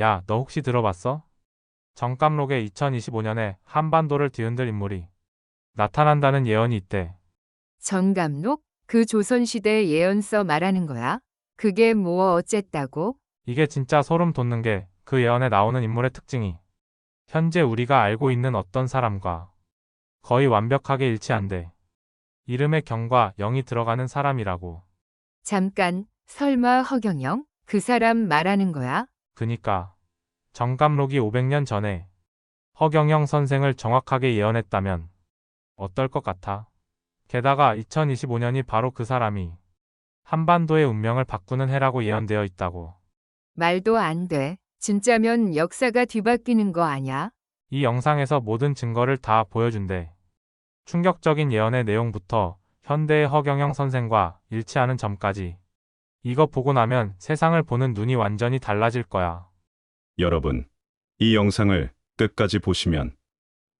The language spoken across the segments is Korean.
야, 너 혹시 들어봤어? 정감록에 2025년에 한반도를 뒤흔들 인물이 나타난다는 예언이 있대. 정감록? 그 조선시대 예언서 말하는 거야? 그게 뭐 어쨌다고? 이게 진짜 소름 돋는 게 그 예언에 나오는 인물의 특징이 현재 우리가 알고 있는 어떤 사람과 거의 완벽하게 일치한대. 이름에 경과 영이 들어가는 사람이라고. 잠깐, 설마 허경영? 그 사람 말하는 거야? 그니까 정감록이 500년 전에 허경영 선생을 정확하게 예언했다면 어떨 것 같아? 게다가 2025년이 바로 그 사람이 한반도의 운명을 바꾸는 해라고 예언되어 있다고. 말도 안 돼. 진짜면 역사가 뒤바뀌는 거 아냐? 이 영상에서 모든 증거를 다 보여준대. 충격적인 예언의 내용부터 현대의 허경영 선생과 일치하는 점까지. 이거 보고 나면 세상을 보는 눈이 완전히 달라질 거야. 여러분, 이 영상을 끝까지 보시면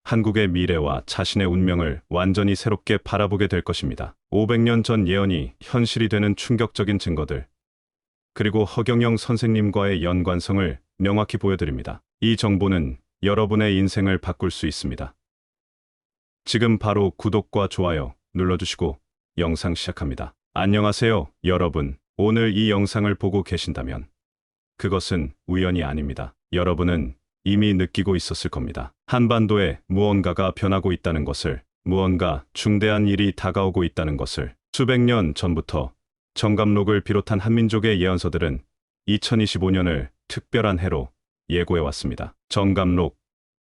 한국의 미래와 자신의 운명을 완전히 새롭게 바라보게 될 것입니다. 500년 전 예언이 현실이 되는 충격적인 증거들, 그리고 허경영 선생님과의 연관성을 명확히 보여드립니다. 이 정보는 여러분의 인생을 바꿀 수 있습니다. 지금 바로 구독과 좋아요 눌러주시고 영상 시작합니다. 안녕하세요, 여러분. 오늘 이 영상을 보고 계신다면 그것은 우연이 아닙니다. 여러분은 이미 느끼고 있었을 겁니다. 한반도에 무언가가 변하고 있다는 것을, 무언가 중대한 일이 다가오고 있다는 것을 수백 년 전부터 정감록을 비롯한 한민족의 예언서들은 2025년을 특별한 해로 예고해 왔습니다. 정감록,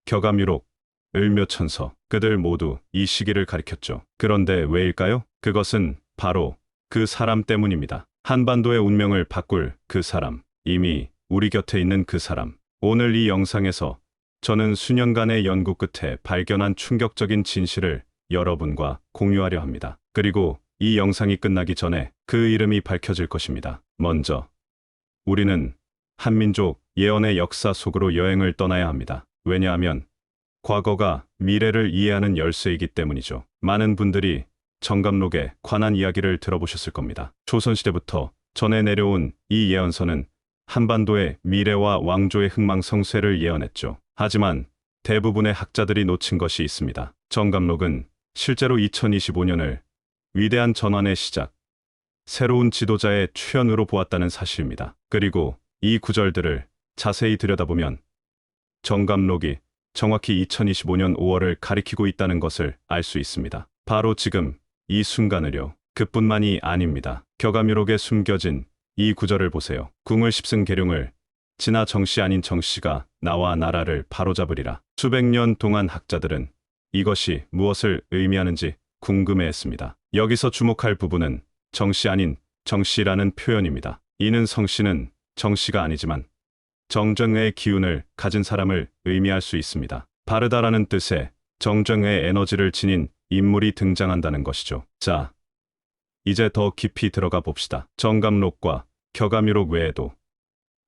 격암유록, 을묘천서, 그들 모두 이 시기를 가리켰죠. 그런데 왜일까요? 그것은 바로 그 사람 때문입니다. 한반도의 운명을 바꿀 그 사람, 이미 우리 곁에 있는 그 사람. 오늘 이 영상에서 저는 수년간의 연구 끝에 발견한 충격적인 진실을 여러분과 공유하려 합니다. 그리고 이 영상이 끝나기 전에 그 이름이 밝혀질 것입니다. 먼저, 우리는 한민족 예언의 역사 속으로 여행을 떠나야 합니다. 왜냐하면 과거가 미래를 이해하는 열쇠이기 때문이죠. 많은 분들이 정감록에 관한 이야기를 들어보셨을 겁니다. 조선시대부터 전해 내려온 이 예언서는 한반도의 미래와 왕조의 흥망성쇠를 예언했죠. 하지만 대부분의 학자들이 놓친 것이 있습니다. 정감록은 실제로 2025년을 위대한 전환의 시작, 새로운 지도자의 출현으로 보았다는 사실입니다. 그리고 이 구절들을 자세히 들여다보면 정감록이 정확히 2025년 5월을 가리키고 있다는 것을 알 수 있습니다. 바로 지금 이 순간을요. 그뿐만이 아닙니다. 격암유록에 숨겨진 이 구절을 보세요. 궁을 십승 계룡을 진아 정씨 아닌 정씨가 나와 나라를 바로잡으리라. 수백 년 동안 학자들은 이것이 무엇을 의미하는지 궁금해했습니다. 여기서 주목할 부분은 정씨 아닌 정씨라는 표현입니다. 이는 성씨는 정씨가 아니지만 정정의 기운을 가진 사람을 의미할 수 있습니다. 바르다라는 뜻의 정정의 에너지를 지닌 인물이 등장한다는 것이죠. 자, 이제 더 깊이 들어가 봅시다. 정감록과 격암유록 외에도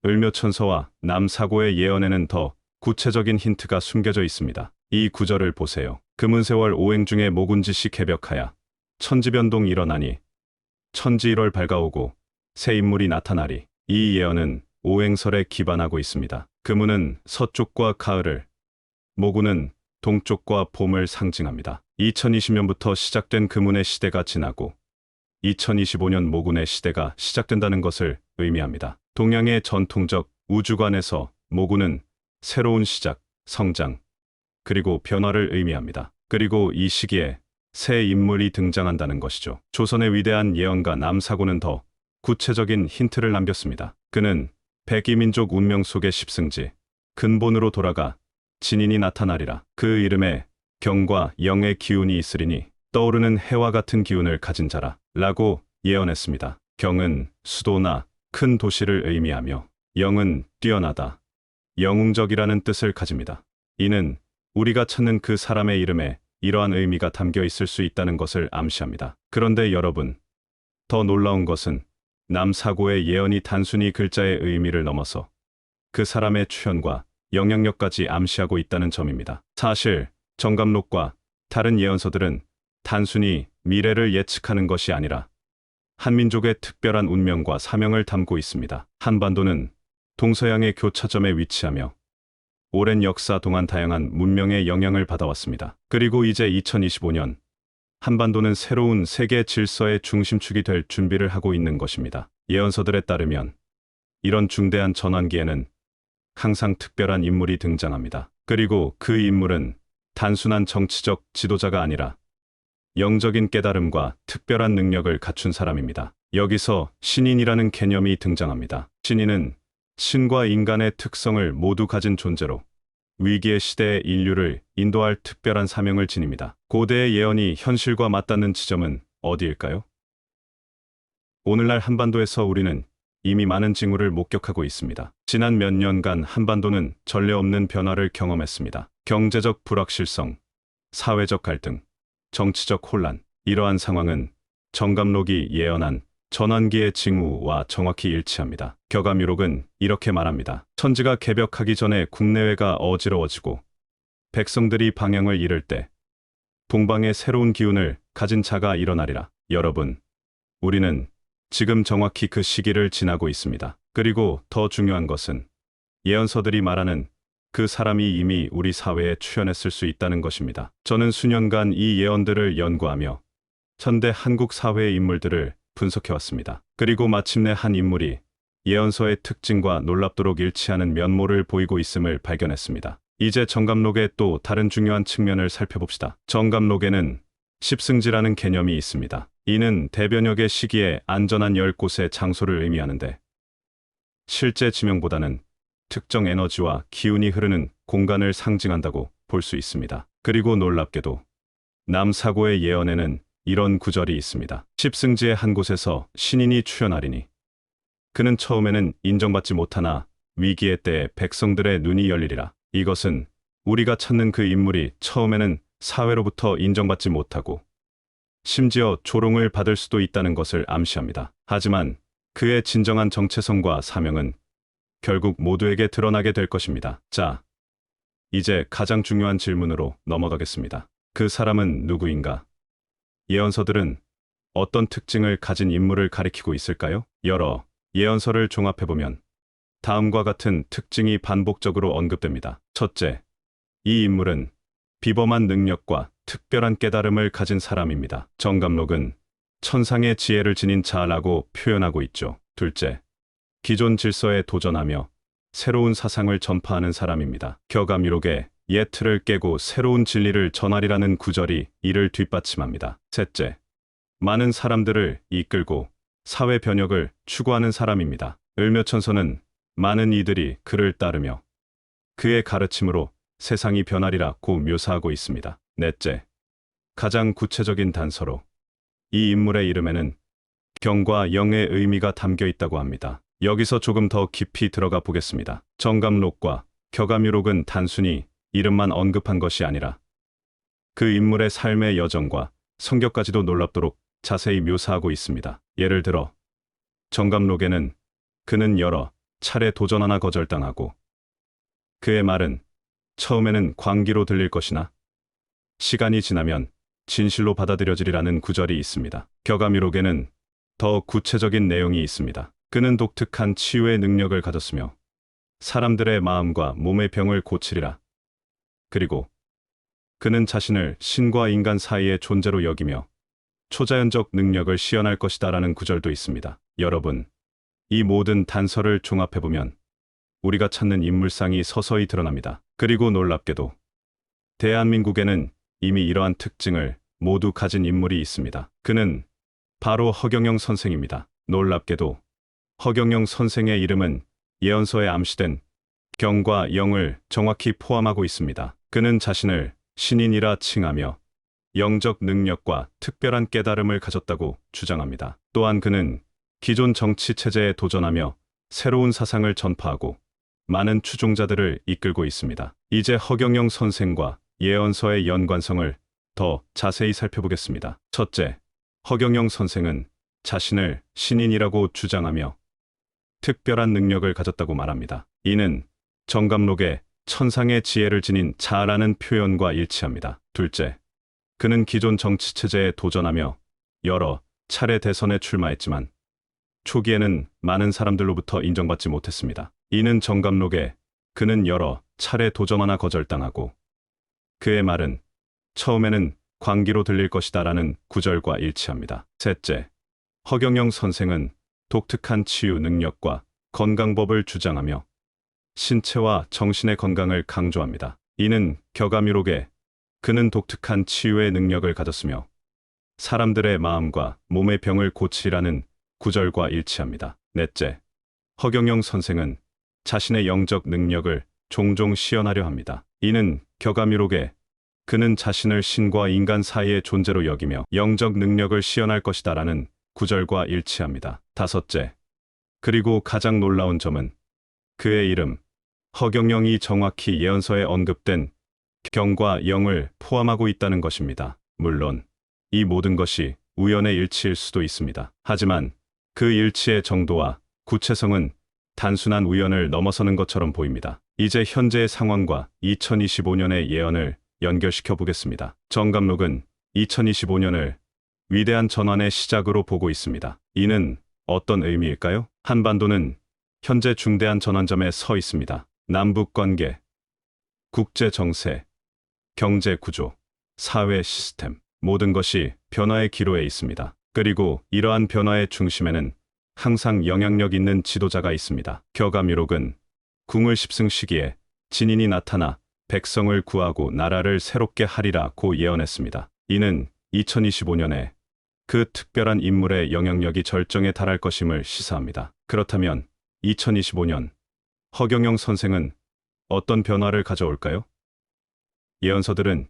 을묘천서와 남사고의 예언에는 더 구체적인 힌트가 숨겨져 있습니다. 이 구절을 보세요. 금은세월 오행 중에 모군지시 개벽하야 천지변동 일어나니 천지 1월 밝아오고 새 인물이 나타나리. 이 예언은 오행설에 기반하고 있습니다. 금은은 서쪽과 가을을, 모군은 동쪽과 봄을 상징합니다. 2020년부터 시작된 금운의 시대가 지나고 2025년 모군의 시대가 시작된다는 것을 의미합니다. 동양의 전통적 우주관에서 모군은 새로운 시작, 성장, 그리고 변화를 의미합니다. 그리고 이 시기에 새 인물이 등장한다는 것이죠. 조선의 위대한 예언가 남사고는 더 구체적인 힌트를 남겼습니다. 그는 백이민족 운명 속의 십승지, 근본으로 돌아가 진인이 나타나리라. 그 이름에 경과 영의 기운이 있으리니 떠오르는 해와 같은 기운을 가진 자라. 라고 예언했습니다. 경은 수도나 큰 도시를 의미하며 영은 뛰어나다, 영웅적이라는 뜻을 가집니다. 이는 우리가 찾는 그 사람의 이름에 이러한 의미가 담겨 있을 수 있다는 것을 암시합니다. 그런데 여러분, 더 놀라운 것은 남사고의 예언이 단순히 글자의 의미를 넘어서 그 사람의 출현과 영향력까지 암시하고 있다는 점입니다. 사실 정감록과 다른 예언서들은 단순히 미래를 예측하는 것이 아니라 한민족의 특별한 운명과 사명을 담고 있습니다. 한반도는 동서양의 교차점에 위치하며 오랜 역사 동안 다양한 문명의 영향을 받아왔습니다. 그리고 이제 2025년 한반도는 새로운 세계 질서의 중심축이 될 준비를 하고 있는 것입니다. 예언서들에 따르면 이런 중대한 전환기에는 항상 특별한 인물이 등장합니다. 그리고 그 인물은 단순한 정치적 지도자가 아니라 영적인 깨달음과 특별한 능력을 갖춘 사람입니다. 여기서 신인이라는 개념이 등장합니다. 신인은 신과 인간의 특성을 모두 가진 존재로 위기의 시대의 인류를 인도할 특별한 사명을 지닙니다. 고대의 예언이 현실과 맞닿는 지점은 어디일까요? 오늘날 한반도에서 우리는 이미 많은 징후를 목격하고 있습니다. 지난 몇 년간 한반도는 전례 없는 변화를 경험했습니다. 경제적 불확실성, 사회적 갈등, 정치적 혼란. 이러한 상황은 정감록이 예언한 전환기의 징후와 정확히 일치합니다. 격암유록은 이렇게 말합니다. 천지가 개벽하기 전에 국내외가 어지러워지고 백성들이 방향을 잃을 때 동방의 새로운 기운을 가진 자가 일어나리라. 여러분, 우리는 지금 정확히 그 시기를 지나고 있습니다. 그리고 더 중요한 것은 예언서들이 말하는 그 사람이 이미 우리 사회에 출현했을 수 있다는 것입니다. 저는 수년간 이 예언들을 연구하며 현대 한국 사회의 인물들을 분석해왔습니다. 그리고 마침내 한 인물이 예언서의 특징과 놀랍도록 일치하는 면모를 보이고 있음을 발견했습니다. 이제 정감록의 또 다른 중요한 측면을 살펴봅시다. 정감록에는 십승지라는 개념이 있습니다. 이는 대변역의 시기에 안전한 열 곳의 장소를 의미하는데 실제 지명보다는 특정 에너지와 기운이 흐르는 공간을 상징한다고 볼 수 있습니다. 그리고 놀랍게도 남사고의 예언에는 이런 구절이 있습니다. 십승지의 한 곳에서 신인이 출현하리니 그는 처음에는 인정받지 못하나 위기의 때에 백성들의 눈이 열리리라. 이것은 우리가 찾는 그 인물이 처음에는 사회로부터 인정받지 못하고 심지어 조롱을 받을 수도 있다는 것을 암시합니다. 하지만 그의 진정한 정체성과 사명은 결국 모두에게 드러나게 될 것입니다. 자, 이제 가장 중요한 질문으로 넘어가겠습니다. 그 사람은 누구인가? 예언서들은 어떤 특징을 가진 인물을 가리키고 있을까요? 여러 예언서를 종합해보면 다음과 같은 특징이 반복적으로 언급됩니다. 첫째, 이 인물은 비범한 능력과 특별한 깨달음을 가진 사람입니다. 정감록은 천상의 지혜를 지닌 자라고 표현하고 있죠. 둘째, 기존 질서에 도전하며 새로운 사상을 전파하는 사람입니다. 격암유록에 옛 틀을 깨고 새로운 진리를 전하리라는 구절이 이를 뒷받침합니다. 셋째, 많은 사람들을 이끌고 사회 변혁을 추구하는 사람입니다. 을묘천서는 많은 이들이 그를 따르며 그의 가르침으로 세상이 변하리라고 묘사하고 있습니다. 넷째, 가장 구체적인 단서로 이 인물의 이름에는 경과 영의 의미가 담겨 있다고 합니다. 여기서 조금 더 깊이 들어가 보겠습니다. 정감록과 격암유록은 단순히 이름만 언급한 것이 아니라 그 인물의 삶의 여정과 성격까지도 놀랍도록 자세히 묘사하고 있습니다. 예를 들어 정감록에는 그는 여러 차례 도전 하나 거절당하고 그의 말은 처음에는 광기로 들릴 것이나 시간이 지나면 진실로 받아들여지리라는 구절이 있습니다. 격암유록에는 더 구체적인 내용이 있습니다. 그는 독특한 치유의 능력을 가졌으며 사람들의 마음과 몸의 병을 고치리라. 그리고 그는 자신을 신과 인간 사이의 존재로 여기며 초자연적 능력을 시연할 것이다라는 구절도 있습니다. 여러분, 이 모든 단서를 종합해보면 우리가 찾는 인물상이 서서히 드러납니다. 그리고 놀랍게도 대한민국에는 이미 이러한 특징을 모두 가진 인물이 있습니다. 그는 바로 허경영 선생입니다. 놀랍게도 허경영 선생의 이름은 예언서에 암시된 경과 영을 정확히 포함하고 있습니다. 그는 자신을 신인이라 칭하며 영적 능력과 특별한 깨달음을 가졌다고 주장합니다. 또한 그는 기존 정치 체제에 도전하며 새로운 사상을 전파하고 많은 추종자들을 이끌고 있습니다. 이제 허경영 선생과 예언서의 연관성을 더 자세히 살펴보겠습니다. 첫째, 허경영 선생은 자신을 신인이라고 주장하며 특별한 능력을 가졌다고 말합니다. 이는 정감록에 천상의 지혜를 지닌 자라는 표현과 일치합니다. 둘째, 그는 기존 정치 체제에 도전하며 여러 차례 대선에 출마했지만 초기에는 많은 사람들로부터 인정받지 못했습니다. 이는 정감록에 그는 여러 차례 도전하나 거절당하고 그의 말은 처음에는 광기로 들릴 것이다 라는 구절과 일치합니다. 셋째, 허경영 선생은 독특한 치유 능력과 건강법을 주장하며 신체와 정신의 건강을 강조합니다. 이는 격암유록에 그는 독특한 치유의 능력을 가졌으며 사람들의 마음과 몸의 병을 고치라는 구절과 일치합니다. 넷째, 허경영 선생은 자신의 영적 능력을 종종 시연하려 합니다. 이는 격암유록에 그는 자신을 신과 인간 사이의 존재로 여기며 영적 능력을 시연할 것이다 라는 구절과 일치합니다. 다섯째, 그리고 가장 놀라운 점은 그의 이름, 허경영이 정확히 예언서에 언급된 경과 영을 포함하고 있다는 것입니다. 물론 이 모든 것이 우연의 일치일 수도 있습니다. 하지만 그 일치의 정도와 구체성은 단순한 우연을 넘어서는 것처럼 보입니다. 이제 현재의 상황과 2025년의 예언을 연결시켜 보겠습니다. 정감록은 2025년을 위대한 전환의 시작으로 보고 있습니다. 이는 어떤 의미일까요? 한반도는 현재 중대한 전환점에 서 있습니다. 남북 관계, 국제 정세, 경제 구조, 사회 시스템, 모든 것이 변화의 기로에 있습니다. 그리고 이러한 변화의 중심에는 항상 영향력 있는 지도자가 있습니다. 격암유록은 궁을 십승 시기에 진인이 나타나 백성을 구하고 나라를 새롭게 하리라 고 예언했습니다. 이는 2025년에 그 특별한 인물의 영향력이 절정에 달할 것임을 시사합니다. 그렇다면 2025년 허경영 선생은 어떤 변화를 가져올까요? 예언서들은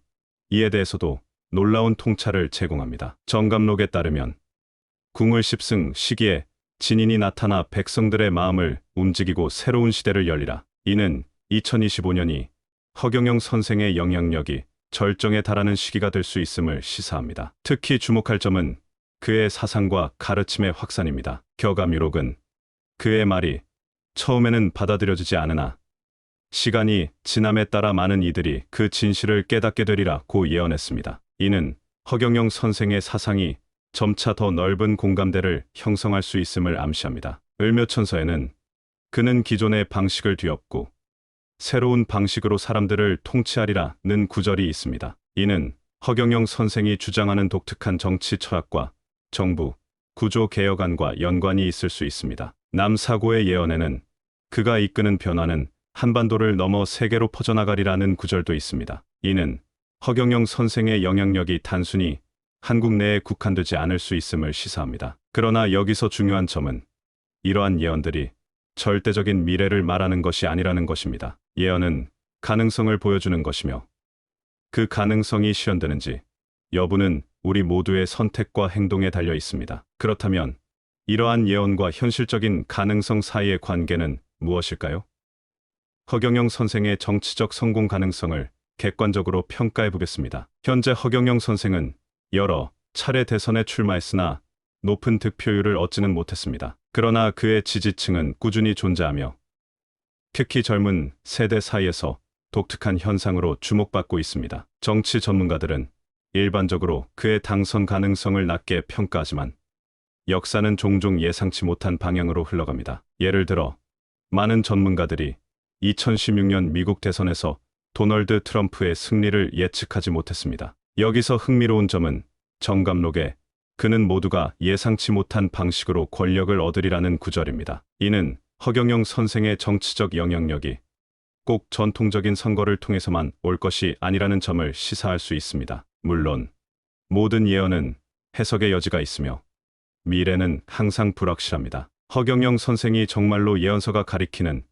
이에 대해서도 놀라운 통찰을 제공합니다. 정감록에 따르면 궁을 십승 시기에 진인이 나타나 백성들의 마음을 움직이고 새로운 시대를 열리라. 이는 2025년이 허경영 선생의 영향력이 절정에 달하는 시기가 될 수 있음을 시사합니다. 특히 주목할 점은 그의 사상과 가르침의 확산입니다. 격암유록은 그의 말이 처음에는 받아들여지지 않으나 시간이 지남에 따라 많은 이들이 그 진실을 깨닫게 되리라고 예언했습니다. 이는 허경영 선생의 사상이 점차 더 넓은 공감대를 형성할 수 있음을 암시합니다. 을묘천서에는 그는 기존의 방식을 뒤엎고 새로운 방식으로 사람들을 통치하리라는 구절이 있습니다. 이는 허경영 선생이 주장하는 독특한 정치 철학과 정부, 구조 개혁안과 연관이 있을 수 있습니다. 남사고의 예언에는 그가 이끄는 변화는 한반도를 넘어 세계로 퍼져나가리라는 구절도 있습니다. 이는 허경영 선생의 영향력이 단순히 한국 내에 국한되지 않을 수 있음을 시사합니다. 그러나 여기서 중요한 점은 이러한 예언들이 절대적인 미래를 말하는 것이 아니라는 것입니다. 예언은 가능성을 보여주는 것이며 그 가능성이 실현되는지 여부는 우리 모두의 선택과 행동에 달려 있습니다. 그렇다면 이러한 예언과 현실적인 가능성 사이의 관계는 무엇일까요? 허경영 선생의 정치적 성공 가능성을 객관적으로 평가해 보겠습니다. 현재 허경영 선생은 여러 차례 대선에 출마했으나 높은 득표율을 얻지는 못했습니다. 그러나 그의 지지층은 꾸준히 존재하며 특히 젊은 세대 사이에서 독특한 현상으로 주목받고 있습니다. 정치 전문가들은 일반적으로 그의 당선 가능성을 낮게 평가하지만 역사는 종종 예상치 못한 방향으로 흘러갑니다. 예를 들어 많은 전문가들이 2016년 미국 대선에서 도널드 트럼프의 승리를 예측하지 못했습니다. 여기서 흥미로운 점은 정감록에 그는 모두가 예상치 못한 방식으로 권력을 얻으리라는 구절입니다. 이는 허경영 선생의 정치적 영향력이 꼭 전통적인 선거를 통해서만 올 것이 아니라는 점을 시사할 수 있습니다. 물론 모든 예언은 해석의 여지가 있으며 미래는 항상 불확실합니다. 허경영 선생이 정말로 예언서가 가리키는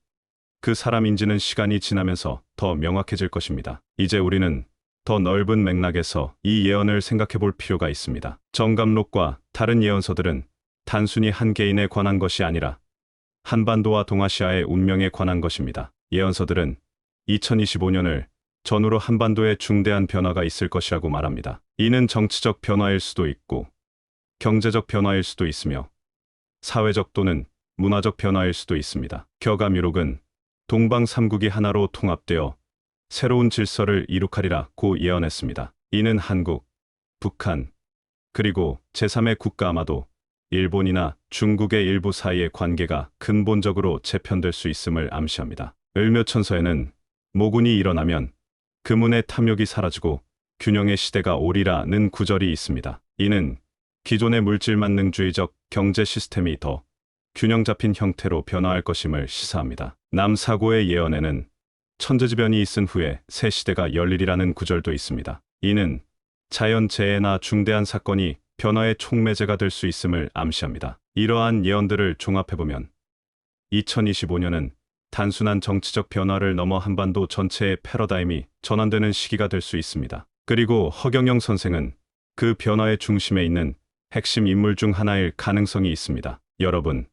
그 사람인지는 시간이 지나면서 더 명확해질 것입니다. 이제 우리는 더 넓은 맥락에서 이 예언을 생각해 볼 필요가 있습니다. 정감록과 다른 예언서들은 단순히 한 개인에 관한 것이 아니라 한반도와 동아시아의 운명에 관한 것입니다. 예언서들은 2025년을 전후로 한반도에 중대한 변화가 있을 것이라고 말합니다. 이는 정치적 변화일 수도 있고 경제적 변화일 수도 있으며 사회적 또는 문화적 변화일 수도 있습니다. 격암유록은 동방 삼국이 하나로 통합되어 새로운 질서를 이룩하리라 고 예언했습니다. 이는 한국, 북한, 그리고 제3의 국가 아마도 일본이나 중국의 일부 사이의 관계가 근본적으로 재편될 수 있음을 암시합니다. 을묘천서에는 모군이 일어나면 금운의 탐욕이 사라지고 균형의 시대가 오리라는 구절이 있습니다. 이는 기존의 물질 만능주의적 경제 시스템이 더 균형 잡힌 형태로 변화할 것임을 시사합니다. 남사고의 예언에는 천재지변이 있은 후에 새 시대가 열리리라는 구절도 있습니다. 이는 자연재해나 중대한 사건이 변화의 촉매제가 될 수 있음을 암시합니다. 이러한 예언들을 종합해보면 2025년은 단순한 정치적 변화를 넘어 한반도 전체의 패러다임이 전환되는 시기가 될 수 있습니다. 그리고 허경영 선생은 그 변화의 중심에 있는 핵심 인물 중 하나일 가능성이 있습니다. 여러분,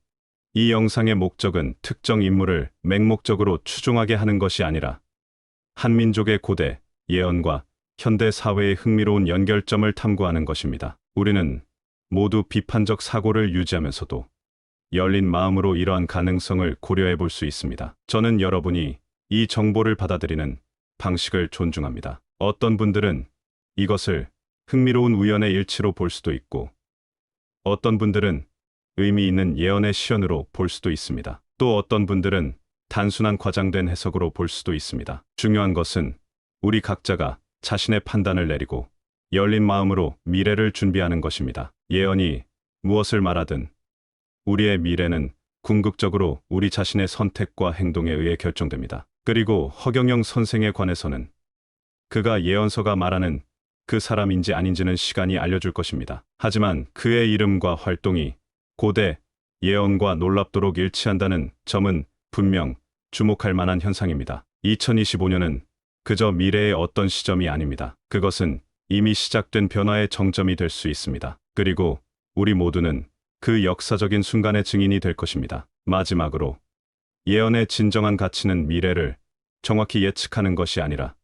이 영상의 목적은 특정 인물을 맹목적으로 추종하게 하는 것이 아니라 한민족의 고대, 예언과 현대 사회의 흥미로운 연결점을 탐구하는 것입니다. 우리는 모두 비판적 사고를 유지하면서도 열린 마음으로 이러한 가능성을 고려해 볼 수 있습니다. 저는 여러분이 이 정보를 받아들이는 방식을 존중합니다. 어떤 분들은 이것을 흥미로운 우연의 일치로 볼 수도 있고 어떤 분들은 의미 있는 예언의 시연으로 볼 수도 있습니다. 또 어떤 분들은 단순한 과장된 해석으로 볼 수도 있습니다. 중요한 것은 우리 각자가 자신의 판단을 내리고 열린 마음으로 미래를 준비하는 것입니다. 예언이 무엇을 말하든 우리의 미래는 궁극적으로 우리 자신의 선택과 행동에 의해 결정됩니다. 그리고 허경영 선생에 관해서는 그가 예언서가 말하는 그 사람인지 아닌지는 시간이 알려줄 것입니다. 하지만 그의 이름과 활동이 고대 예언과 놀랍도록 일치한다는 점은 분명 주목할 만한 현상입니다. 2025년은 그저 미래의 어떤 시점이 아닙니다. 그것은 이미 시작된 변화의 정점이 될 수 있습니다. 그리고 우리 모두는 그 역사적인 순간의 증인이 될 것입니다. 마지막으로 예언의 진정한 가치는 미래를 정확히 예측하는 것이 아니라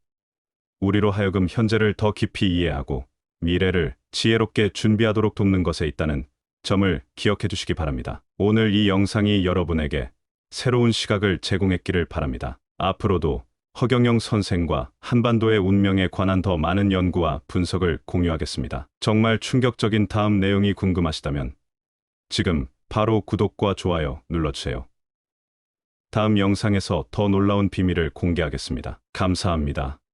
우리로 하여금 현재를 더 깊이 이해하고 미래를 지혜롭게 준비하도록 돕는 것에 있다는 점을 기억해 주시기 바랍니다. 오늘 이 영상이 여러분에게 새로운 시각을 제공했기를 바랍니다. 앞으로도 허경영 선생과 한반도의 운명에 관한 더 많은 연구와 분석을 공유하겠습니다. 정말 충격적인 다음 내용이 궁금하시다면 지금 바로 구독과 좋아요 눌러주세요. 다음 영상에서 더 놀라운 비밀을 공개하겠습니다. 감사합니다.